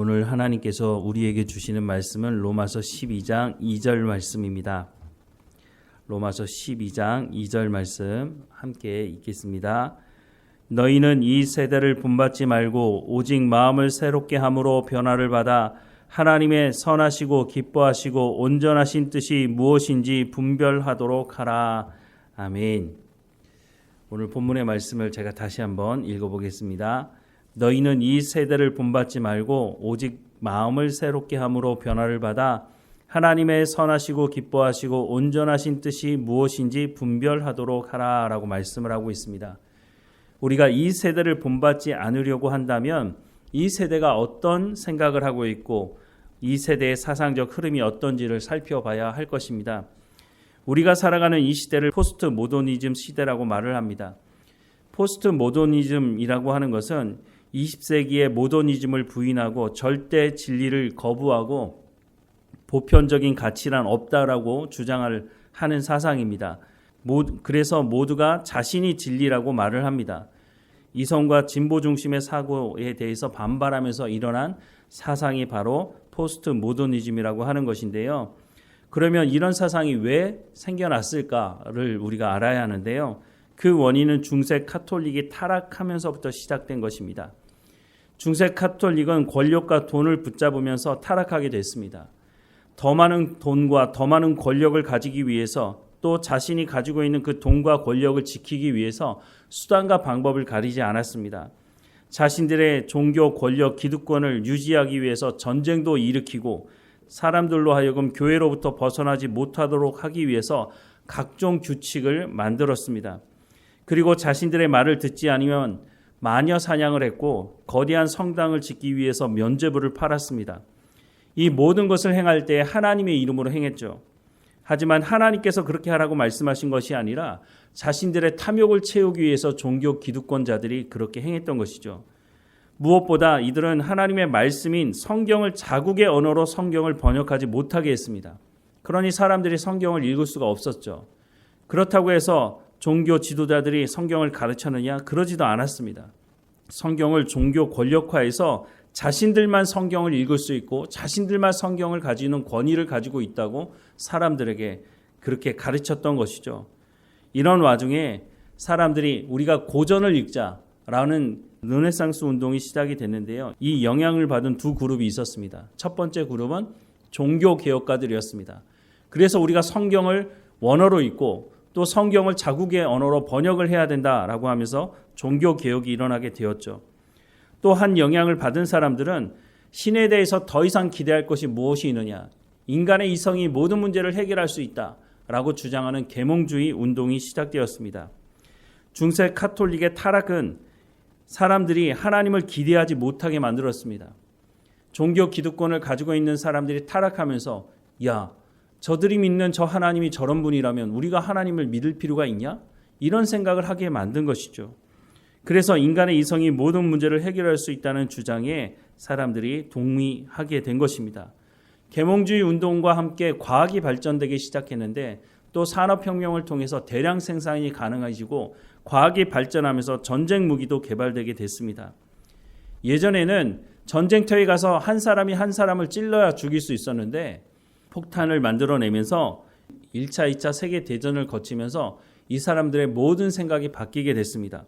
오늘 하나님께서 우리에게 주시는 말씀은 로마서 12장 2절 말씀입니다. 로마서 12장 2절 말씀 함께 읽겠습니다. 너희는 이 세대를 본받지 말고 오직 마음을 새롭게 함으로 변화를 받아 하나님의 선하시고 기뻐하시고 온전하신 뜻이 무엇인지 분별하도록 하라. 아멘. 오늘 본문의 말씀을 제가 다시 한번 읽어보겠습니다. 너희는 이 세대를 본받지 말고 오직 마음을 새롭게 함으로 변화를 받아 하나님의 선하시고 기뻐하시고 온전하신 뜻이 무엇인지 분별하도록 하라라고 말씀을 하고 있습니다. 우리가 이 세대를 본받지 않으려고 한다면 이 세대가 어떤 생각을 하고 있고 이 세대의 사상적 흐름이 어떤지를 살펴봐야 할 것입니다. 우리가 살아가는 이 시대를 포스트 모더니즘 시대라고 말을 합니다. 포스트 모더니즘이라고 하는 것은 20세기의 모더니즘을 부인하고 절대 진리를 거부하고 보편적인 가치란 없다라고 주장을 하는 사상입니다. 그래서 모두가 자신이 진리라고 말을 합니다. 이성과 진보 중심의 사고에 대해서 반발하면서 일어난 사상이 바로 포스트 모더니즘이라고 하는 것인데요. 그러면 이런 사상이 왜 생겨났을까를 우리가 알아야 하는데요. 그 원인은 중세 카톨릭이 타락하면서부터 시작된 것입니다. 중세 카톨릭은 권력과 돈을 붙잡으면서 타락하게 됐습니다. 더 많은 돈과 더 많은 권력을 가지기 위해서 또 자신이 가지고 있는 그 돈과 권력을 지키기 위해서 수단과 방법을 가리지 않았습니다. 자신들의 종교 권력 기득권을 유지하기 위해서 전쟁도 일으키고 사람들로 하여금 교회로부터 벗어나지 못하도록 하기 위해서 각종 규칙을 만들었습니다. 그리고 자신들의 말을 듣지 않으면 마녀 사냥을 했고 거대한 성당을 짓기 위해서 면죄부를 팔았습니다. 이 모든 것을 행할 때 하나님의 이름으로 행했죠. 하지만 하나님께서 그렇게 하라고 말씀하신 것이 아니라 자신들의 탐욕을 채우기 위해서 종교 기득권자들이 그렇게 행했던 것이죠. 무엇보다 이들은 하나님의 말씀인 성경을 자국의 언어로 성경을 번역하지 못하게 했습니다. 그러니 사람들이 성경을 읽을 수가 없었죠. 그렇다고 해서 종교 지도자들이 성경을 가르쳤느냐? 그러지도 않았습니다. 성경을 종교 권력화해서 자신들만 성경을 읽을 수 있고 자신들만 성경을 가지는 권위를 가지고 있다고 사람들에게 그렇게 가르쳤던 것이죠. 이런 와중에 사람들이 우리가 고전을 읽자라는 르네상스 운동이 시작이 됐는데요. 이 영향을 받은 두 그룹이 있었습니다. 첫 번째 그룹은 종교 개혁가들이었습니다. 그래서 우리가 성경을 원어로 읽고 또 성경을 자국의 언어로 번역을 해야 된다라고 하면서 종교 개혁이 일어나게 되었죠. 또한 영향을 받은 사람들은 신에 대해서 더 이상 기대할 것이 무엇이 있느냐. 인간의 이성이 모든 문제를 해결할 수 있다라고 주장하는 계몽주의 운동이 시작되었습니다. 중세 카톨릭의 타락은 사람들이 하나님을 기대하지 못하게 만들었습니다. 종교 기득권을 가지고 있는 사람들이 타락하면서 야, 저들이 믿는 저 하나님이 저런 분이라면 우리가 하나님을 믿을 필요가 있냐? 이런 생각을 하게 만든 것이죠. 그래서 인간의 이성이 모든 문제를 해결할 수 있다는 주장에 사람들이 동의하게 된 것입니다. 계몽주의 운동과 함께 과학이 발전되기 시작했는데 또 산업혁명을 통해서 대량 생산이 가능해지고 과학이 발전하면서 전쟁 무기도 개발되게 됐습니다. 예전에는 전쟁터에 가서 한 사람이 한 사람을 찔러야 죽일 수 있었는데 폭탄을 만들어내면서 1차, 2차 세계 대전을 거치면서 이 사람들의 모든 생각이 바뀌게 됐습니다.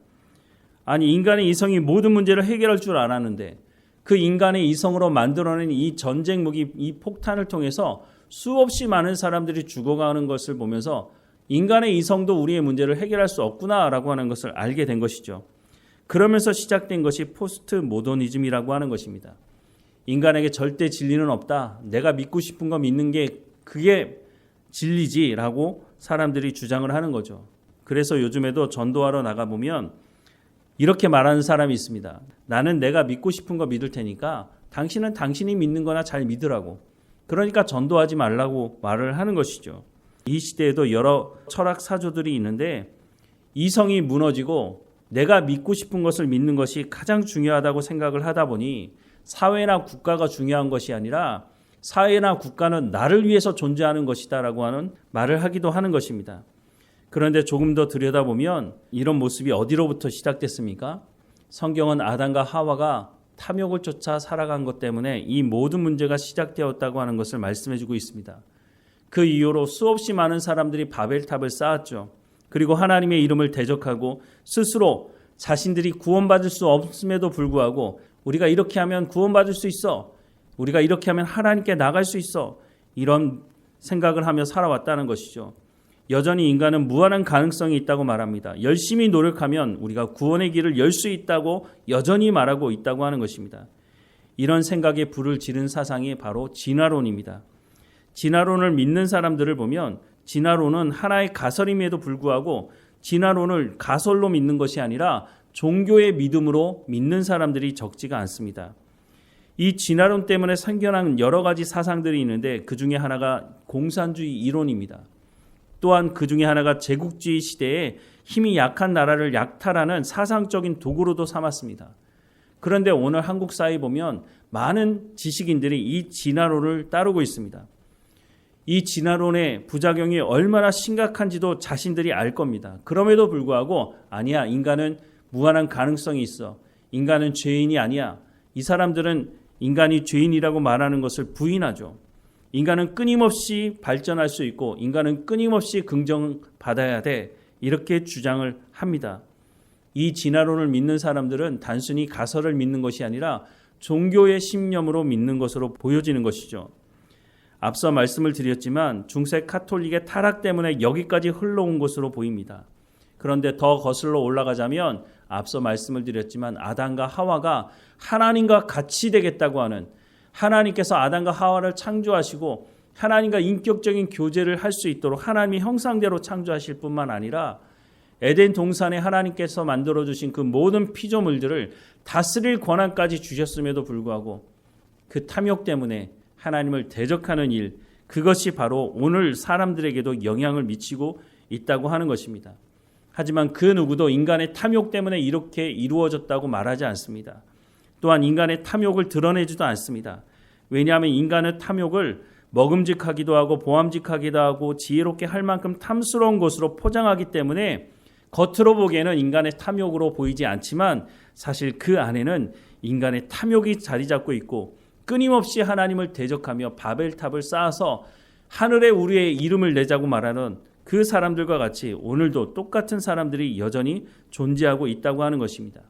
아니 인간의 이성이 모든 문제를 해결할 줄 알았는데 그 인간의 이성으로 만들어낸 이 전쟁 무기, 이 폭탄을 통해서 수없이 많은 사람들이 죽어가는 것을 보면서 인간의 이성도 우리의 문제를 해결할 수 없구나라고 하는 것을 알게 된 것이죠. 그러면서 시작된 것이 포스트 모더니즘이라고 하는 것입니다. 인간에게 절대 진리는 없다. 내가 믿고 싶은 거 믿는 게 그게 진리지라고 사람들이 주장을 하는 거죠. 그래서 요즘에도 전도하러 나가 보면 이렇게 말하는 사람이 있습니다. 나는 내가 믿고 싶은 거 믿을 테니까 당신은 당신이 믿는 거나 잘 믿으라고. 그러니까 전도하지 말라고 말을 하는 것이죠. 이 시대에도 여러 철학 사조들이 있는데 이성이 무너지고 내가 믿고 싶은 것을 믿는 것이 가장 중요하다고 생각을 하다 보니 사회나 국가가 중요한 것이 아니라 사회나 국가는 나를 위해서 존재하는 것이다라고 하는 말을 하기도 하는 것입니다. 그런데 조금 더 들여다보면 이런 모습이 어디로부터 시작됐습니까? 성경은 아담과 하와가 탐욕을 쫓아 살아간 것 때문에 이 모든 문제가 시작되었다고 하는 것을 말씀해 주고 있습니다. 그 이후로 수없이 많은 사람들이 바벨탑을 쌓았죠. 그리고 하나님의 이름을 대적하고 스스로 자신들이 구원받을 수 없음에도 불구하고 우리가 이렇게 하면 구원받을 수 있어. 우리가 이렇게 하면 하나님께 나갈 수 있어. 이런 생각을 하며 살아왔다는 것이죠. 여전히 인간은 무한한 가능성이 있다고 말합니다. 열심히 노력하면 우리가 구원의 길을 열 수 있다고 여전히 말하고 있다고 하는 것입니다. 이런 생각에 불을 지른 사상이 바로 진화론입니다. 진화론을 믿는 사람들을 보면 진화론은 하나의 가설임에도 불구하고 진화론을 가설로 믿는 것이 아니라 종교의 믿음으로 믿는 사람들이 적지가 않습니다. 이 진화론 때문에 생겨난 여러 가지 사상들이 있는데 그 중에 하나가 공산주의 이론입니다. 또한 그 중에 하나가 제국주의 시대에 힘이 약한 나라를 약탈하는 사상적인 도구로도 삼았습니다. 그런데 오늘 한국 사회에 보면 많은 지식인들이 이 진화론을 따르고 있습니다. 이 진화론의 부작용이 얼마나 심각한지도 자신들이 알 겁니다. 그럼에도 불구하고 아니야 인간은 무한한 가능성이 있어. 인간은 죄인이 아니야. 이 사람들은 인간이 죄인이라고 말하는 것을 부인하죠. 인간은 끊임없이 발전할 수 있고 인간은 끊임없이 긍정받아야 돼. 이렇게 주장을 합니다. 이 진화론을 믿는 사람들은 단순히 가설을 믿는 것이 아니라 종교의 신념으로 믿는 것으로 보여지는 것이죠. 앞서 말씀을 드렸지만 중세 카톨릭의 타락 때문에 여기까지 흘러온 것으로 보입니다. 그런데 더 거슬러 올라가자면 앞서 말씀을 드렸지만 아담과 하와가 하나님과 같이 되겠다고 하는 하나님께서 아담과 하와를 창조하시고 하나님과 인격적인 교제를 할 수 있도록 하나님의 형상대로 창조하실 뿐만 아니라 에덴 동산에 하나님께서 만들어 주신 그 모든 피조물들을 다스릴 권한까지 주셨음에도 불구하고 그 탐욕 때문에 하나님을 대적하는 일 그것이 바로 오늘 사람들에게도 영향을 미치고 있다고 하는 것입니다. 하지만 그 누구도 인간의 탐욕 때문에 이렇게 이루어졌다고 말하지 않습니다. 또한 인간의 탐욕을 드러내지도 않습니다. 왜냐하면 인간의 탐욕을 먹음직하기도 하고 보암직하기도 하고 지혜롭게 할 만큼 탐스러운 것으로 포장하기 때문에 겉으로 보기에는 인간의 탐욕으로 보이지 않지만 사실 그 안에는 인간의 탐욕이 자리 잡고 있고 끊임없이 하나님을 대적하며 바벨탑을 쌓아서 하늘에 우리의 이름을 내자고 말하는 그 사람들과 같이 오늘도 똑같은 사람들이 여전히 존재하고 있다고 하는 것입니다.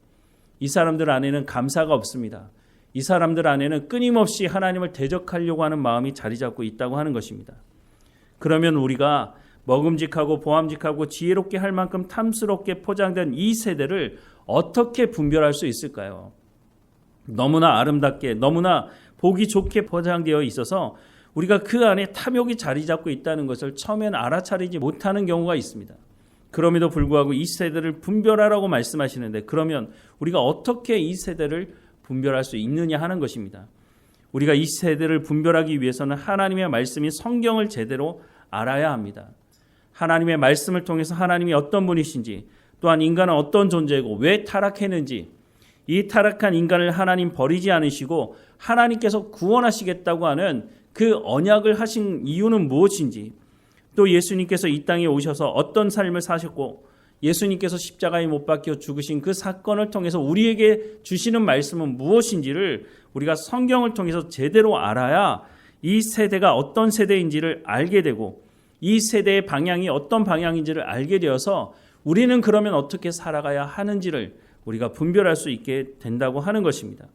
이 사람들 안에는 감사가 없습니다. 이 사람들 안에는 끊임없이 하나님을 대적하려고 하는 마음이 자리 잡고 있다고 하는 것입니다. 그러면 우리가 먹음직하고 보암직하고 지혜롭게 할 만큼 탐스럽게 포장된 이 세대를 어떻게 분별할 수 있을까요? 너무나 아름답게, 너무나 보기 좋게 포장되어 있어서 우리가 그 안에 탐욕이 자리 잡고 있다는 것을 처음엔 알아차리지 못하는 경우가 있습니다. 그럼에도 불구하고 이 세대를 분별하라고 말씀하시는데 그러면 우리가 어떻게 이 세대를 분별할 수 있느냐 하는 것입니다. 우리가 이 세대를 분별하기 위해서는 하나님의 말씀이 성경을 제대로 알아야 합니다. 하나님의 말씀을 통해서 하나님이 어떤 분이신지 또한 인간은 어떤 존재이고 왜 타락했는지 이 타락한 인간을 하나님 버리지 않으시고 하나님께서 구원하시겠다고 하는 그 언약을 하신 이유는 무엇인지 또 예수님께서 이 땅에 오셔서 어떤 삶을 사셨고 예수님께서 십자가에 못 박혀 죽으신 그 사건을 통해서 우리에게 주시는 말씀은 무엇인지를 우리가 성경을 통해서 제대로 알아야 이 세대가 어떤 세대인지를 알게 되고 이 세대의 방향이 어떤 방향인지를 알게 되어서 우리는 그러면 어떻게 살아가야 하는지를 우리가 분별할 수 있게 된다고 하는 것입니다.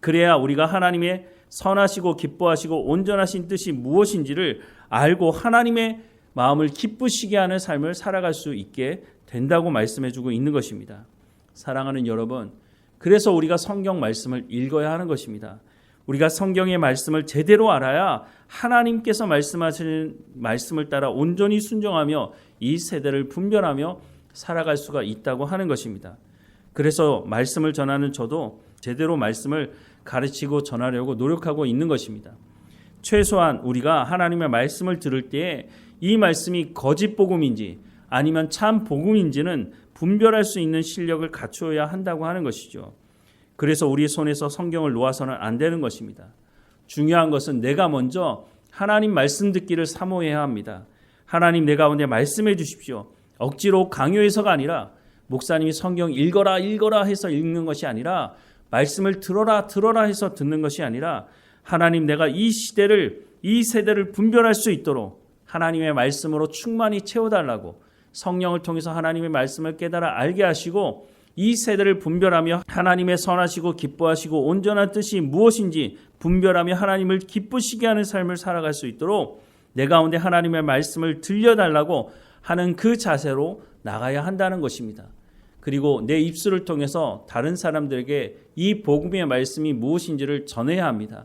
그래야 우리가 하나님의 선하시고 기뻐하시고 온전하신 뜻이 무엇인지를 알고 하나님의 마음을 기쁘시게 하는 삶을 살아갈 수 있게 된다고 말씀해 주고 있는 것입니다. 사랑하는 여러분, 그래서 우리가 성경 말씀을 읽어야 하는 것입니다. 우리가 성경의 말씀을 제대로 알아야 하나님께서 말씀하시는 말씀을 따라 온전히 순종하며 이 세대를 분별하며 살아갈 수가 있다고 하는 것입니다. 그래서 말씀을 전하는 저도 제대로 말씀을 가르치고 전하려고 노력하고 있는 것입니다. 최소한 우리가 하나님의 말씀을 들을 때에 이 말씀이 거짓 복음인지 아니면 참 복음인지는 분별할 수 있는 실력을 갖추어야 한다고 하는 것이죠. 그래서 우리 손에서 성경을 놓아서는 안 되는 것입니다. 중요한 것은 내가 먼저 하나님 말씀 듣기를 사모해야 합니다. 하나님 내 가운데 말씀해 주십시오. 억지로 강요해서가 아니라 목사님이 성경 읽어라 읽어라 해서 읽는 것이 아니라 말씀을 들어라 들어라 해서 듣는 것이 아니라 하나님 내가 이 시대를 이 세대를 분별할 수 있도록 하나님의 말씀으로 충만히 채워달라고 성령을 통해서 하나님의 말씀을 깨달아 알게 하시고 이 세대를 분별하며 하나님의 선하시고 기뻐하시고 온전한 뜻이 무엇인지 분별하며 하나님을 기쁘시게 하는 삶을 살아갈 수 있도록 내 가운데 하나님의 말씀을 들려달라고 하는 그 자세로 나가야 한다는 것입니다. 그리고 내 입술을 통해서 다른 사람들에게 이 복음의 말씀이 무엇인지를 전해야 합니다.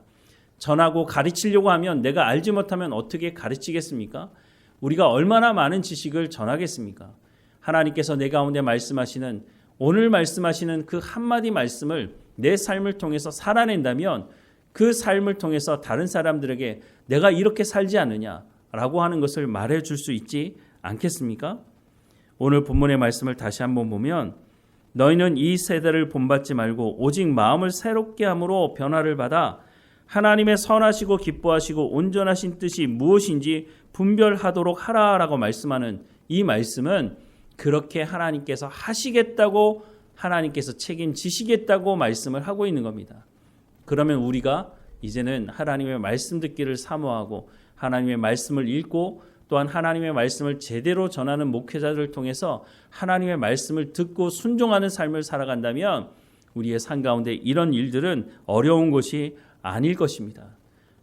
전하고 가르치려고 하면 내가 알지 못하면 어떻게 가르치겠습니까? 우리가 얼마나 많은 지식을 전하겠습니까? 하나님께서 내 가운데 말씀하시는 오늘 말씀하시는 그 한마디 말씀을 내 삶을 통해서 살아낸다면 그 삶을 통해서 다른 사람들에게 내가 이렇게 살지 않느냐라고 하는 것을 말해 줄 수 있지 않겠습니까? 오늘 본문의 말씀을 다시 한번 보면 너희는 이 세대를 본받지 말고 오직 마음을 새롭게 함으로 변화를 받아 하나님의 선하시고 기뻐하시고 온전하신 뜻이 무엇인지 분별하도록 하라라고 말씀하는 이 말씀은 그렇게 하나님께서 하시겠다고 하나님께서 책임지시겠다고 말씀을 하고 있는 겁니다. 그러면 우리가 이제는 하나님의 말씀 듣기를 사모하고 하나님의 말씀을 읽고 또한 하나님의 말씀을 제대로 전하는 목회자들을 통해서 하나님의 말씀을 듣고 순종하는 삶을 살아간다면 우리의 삶 가운데 이런 일들은 어려운 것이 아닐 것입니다.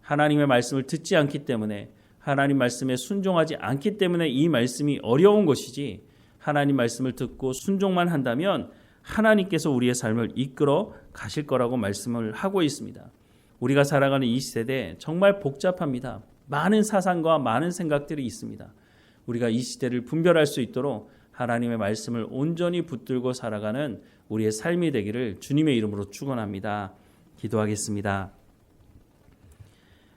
하나님의 말씀을 듣지 않기 때문에 하나님 말씀에 순종하지 않기 때문에 이 말씀이 어려운 것이지 하나님 말씀을 듣고 순종만 한다면 하나님께서 우리의 삶을 이끌어 가실 거라고 말씀을 하고 있습니다. 우리가 살아가는 이 시대 정말 복잡합니다. 많은 사상과 많은 생각들이 있습니다. 우리가 이 시대를 분별할 수 있도록 하나님의 말씀을 온전히 붙들고 살아가는 우리의 삶이 되기를 주님의 이름으로 축원합니다. 기도하겠습니다.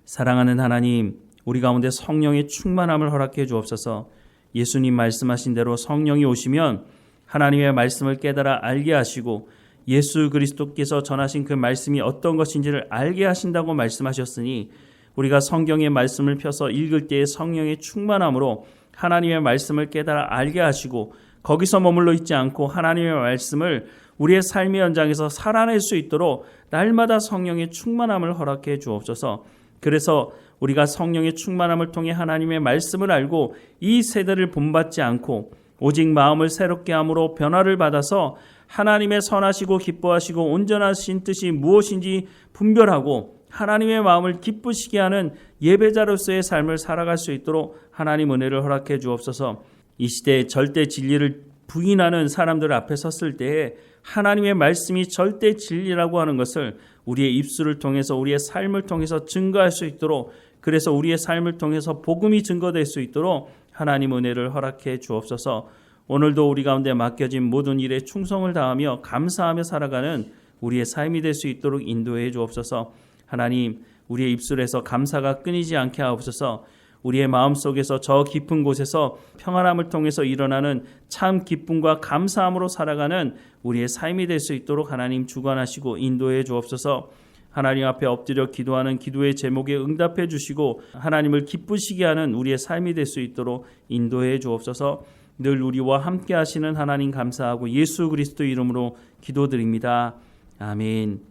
사랑하는 하나님, 우리 가운데 성령의 충만함을 허락해 주옵소서. 예수님 말씀하신 대로 성령이 오시면 하나님의 말씀을 깨달아 알게 하시고 예수 그리스도께서 전하신 그 말씀이 어떤 것인지를 알게 하신다고 말씀하셨으니 우리가 성경의 말씀을 펴서 읽을 때에 성령의 충만함으로 하나님의 말씀을 깨달아 알게 하시고 거기서 머물러 있지 않고 하나님의 말씀을 우리의 삶의 현장에서 살아낼 수 있도록 날마다 성령의 충만함을 허락해 주옵소서. 그래서 우리가 성령의 충만함을 통해 하나님의 말씀을 알고 이 세대를 본받지 않고 오직 마음을 새롭게 함으로 변화를 받아서 하나님의 선하시고 기뻐하시고 온전하신 뜻이 무엇인지 분별하고 하나님의 마음을 기쁘시게 하는 예배자로서의 삶을 살아갈 수 있도록 하나님 은혜를 허락해 주옵소서. 이 시대에 절대 진리를 부인하는 사람들 앞에 섰을 때에 하나님의 말씀이 절대 진리라고 하는 것을 우리의 입술을 통해서 우리의 삶을 통해서 증거할 수 있도록 그래서 우리의 삶을 통해서 복음이 증거될 수 있도록 하나님 은혜를 허락해 주옵소서. 오늘도 우리 가운데 맡겨진 모든 일에 충성을 다하며 감사하며 살아가는 우리의 삶이 될 수 있도록 인도해 주옵소서. 하나님, 우리의 입술에서 감사가 끊이지 않게 하옵소서. 우리의 마음 속에서 저 깊은 곳에서 평안함을 통해서 일어나는 참 기쁨과 감사함으로 살아가는 우리의 삶이 될 수 있도록 하나님 주관하시고 인도해 주옵소서. 하나님 앞에 엎드려 기도하는 기도의 제목에 응답해 주시고 하나님을 기쁘시게 하는 우리의 삶이 될 수 있도록 인도해 주옵소서. 늘 우리와 함께 하시는 하나님 감사하고 예수 그리스도 이름으로 기도드립니다. 아멘.